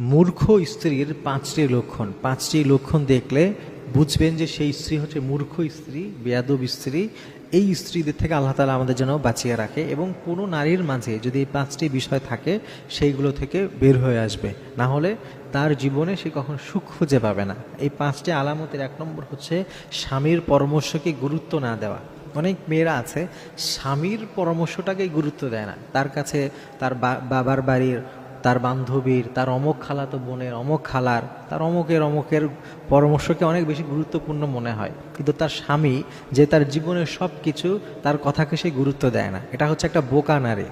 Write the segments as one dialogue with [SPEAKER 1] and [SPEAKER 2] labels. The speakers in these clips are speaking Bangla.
[SPEAKER 1] মূর্খ স্ত্রীর পাঁচটি লক্ষণ। পাঁচটি লক্ষণ দেখলে বুঝবেন যে সেই স্ত্রী হচ্ছে মূর্খ স্ত্রী, বেয়াদব স্ত্রী। এই স্ত্রীদের থেকে আল্লাহ তালা আমাদের জন্য বাঁচিয়ে রাখে এবং কোনো নারীর মাঝে যদি এই পাঁচটি বিষয় থাকে, সেইগুলো থেকে বের হয়ে আসবে। না হলে তার জীবনে সে কখন সুখ খুঁজে পাবে না। এই পাঁচটি আলামতের এক নম্বর হচ্ছে স্বামীর পরামর্শকে গুরুত্ব না দেওয়া। অনেক মেয়েরা আছে, স্বামীর পরামর্শটাকে গুরুত্ব দেয় না। তার কাছে তার বাবার বাড়ির তার বান্ধবীর, তার অমক খালাতো বোনের অমক খালার, তার অমকের অমকের পরামর্শকে অনেক বেশি গুরুত্বপূর্ণ মনে হয়। কিন্তু তার স্বামী যে তার জীবনের সব কিছু তার কথাকে সে গুরুত্ব দেয় না। এটা হচ্ছে একটা বোকা নারী।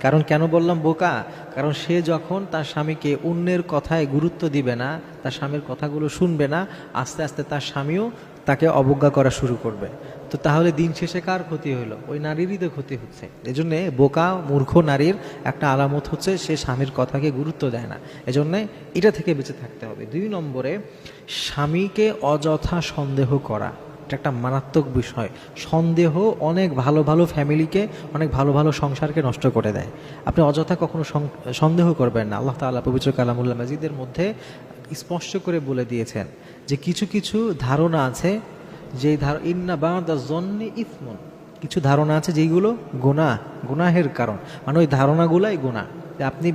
[SPEAKER 1] কারণ কেন বললাম বোকা? কারণ সে যখন তার স্বামীকে অন্যের কথায় গুরুত্ব দিবে না, তার স্বামীর কথাগুলো শুনবে না, আস্তে আস্তে তার স্বামীও তাকে অবজ্ঞা করা শুরু করবে। তো তাহলে দিন শেষে কার ক্ষতি হলো? ওই নারীরই তো ক্ষতি হচ্ছে। এজন্যে বোকা, মূর্খ নারীর একটা আলামত হচ্ছে, সে স্বামীর কথাকে গুরুত্ব দেয় না। এজন্যে এটা থেকে বেঁচে থাকতে হবে। দুই নম্বরে, স্বামীকে অযথা সন্দেহ করা। এটা একটা মারাত্মক বিষয়। সন্দেহ অনেক ভালো ভালো ফ্যামিলিকে, অনেক ভালো ভালো সংসারকে নষ্ট করে দেয়। আপনি অযথা কখনো সন্দেহ করবেন না। আল্লাহ তাআলা পবিত্র কালামুল্লাহ মাজিদের মধ্যে স্পষ্ট করে বলে দিয়েছেন যে কিছু কিছু ধারণা আছে যে ইন্না বাদা জন্নি ইসমন। কিছু ধারণা আছে যেইগুলো গুনাহ, গুনাহের কারণ। মানে ওই ধারণাগুলাই গুনাহ। যে আপনি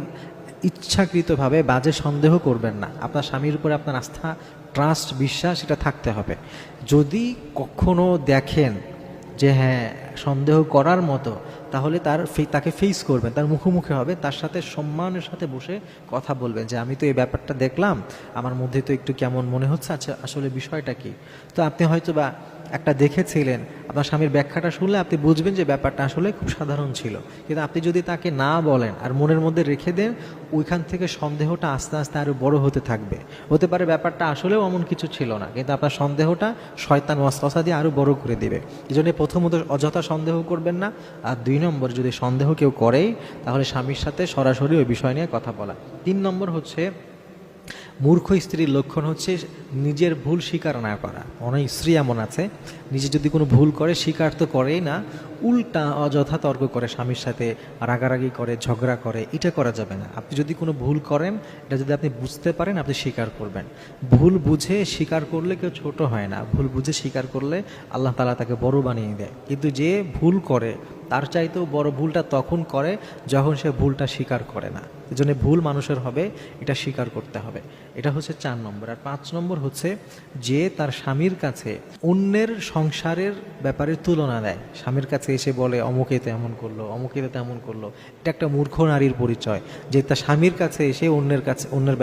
[SPEAKER 1] ইচ্ছাকৃতভাবে বাজে সন্দেহ করবেন না। আপনার স্বামীর উপরে আপনার আস্থা ট্রাস্ট বিশ্বাস, এটা থাকতে হবে। যদি কখনো দেখেন যে হ্যাঁ সন্দেহ করার মতো তাহলে তার তাকে ফেস করবেন, তার মুখোমুখি হবে, তার সাথে সম্মানের সাথে বসে কথা বলবেন যে, আমি তো এই ব্যাপারটা দেখলাম, আমার মধ্যে তো একটু কেমন মনে হচ্ছে আচ্ছা আসলে বিষয়টা কি? তো আপনি হয়তো বা একটা দেখেছিলেন। আপনার স্বামীর ব্যাখ্যাটা শুনলে আপনি বুঝবেন যে ব্যাপারটা আসলে খুব সাধারণ ছিল। কিন্তু আপনি যদি তাকে না বলেন আর মনের মধ্যে রেখে দেন, ওইখান থেকে সন্দেহটা আস্তে আস্তে আরও বড় হতে থাকবে। হতে পারে ব্যাপারটা আসলেও এমন কিছু ছিল না, কিন্তু আপনার সন্দেহটা শয়তান ওয়াসওয়াসা দিয়ে আরও বড় করে দিবে। এই জন্য প্রথমত অযথা সন্দেহ করবেন না, আর দুই নম্বর যদি সন্দেহ কেউ করেই, তাহলে স্বামীর সাথে সরাসরি ওই বিষয় নিয়ে কথা বলা। তিন নম্বর হচ্ছে মূর্খ স্ত্রীর লক্ষণ হচ্ছে নিজের ভুল স্বীকার না করা। অনেক স্ত্রী এমন আছে, নিজে যদি কোনো ভুল করে, স্বীকার তো করেই না, উল্টা অযথা তর্ক করে, স্বামীর সাথে রাগারাগি করে, ঝগড়া করে, এটা করা যাবে না। আপনি যদি কোনো ভুল করেন, এটা যদি আপনি বুঝতে পারেন, আপনি স্বীকার করবেন। ভুল বুঝে স্বীকার করলে কেউ ছোট হয় না। ভুল বুঝে স্বীকার করলে আল্লাহ তালা তাকে বড় বানিয়ে দেয়। কিন্তু যে ভুল করে তার চাইতেও বড় ভুলটা তখন করে যখন সে ভুলটা স্বীকার করে না। এজন্য ভুল মানুষের হবে, এটা স্বীকার করতে হবে। এটা হচ্ছে চার নম্বর। আর পাঁচ নম্বর হচ্ছে যে তার স্বামীর কাছে অন্যের সংসারের ব্যাপারে তুলনা দেয়। স্বামীর কাছে এসে বলে, অমুকে তেমন করল, অমুকে তেমন করল। এটা একটা মূর্খ নারীর পরিচয় যে তার স্বামীর কাছে এসে অন্যের কাছে, অন্যের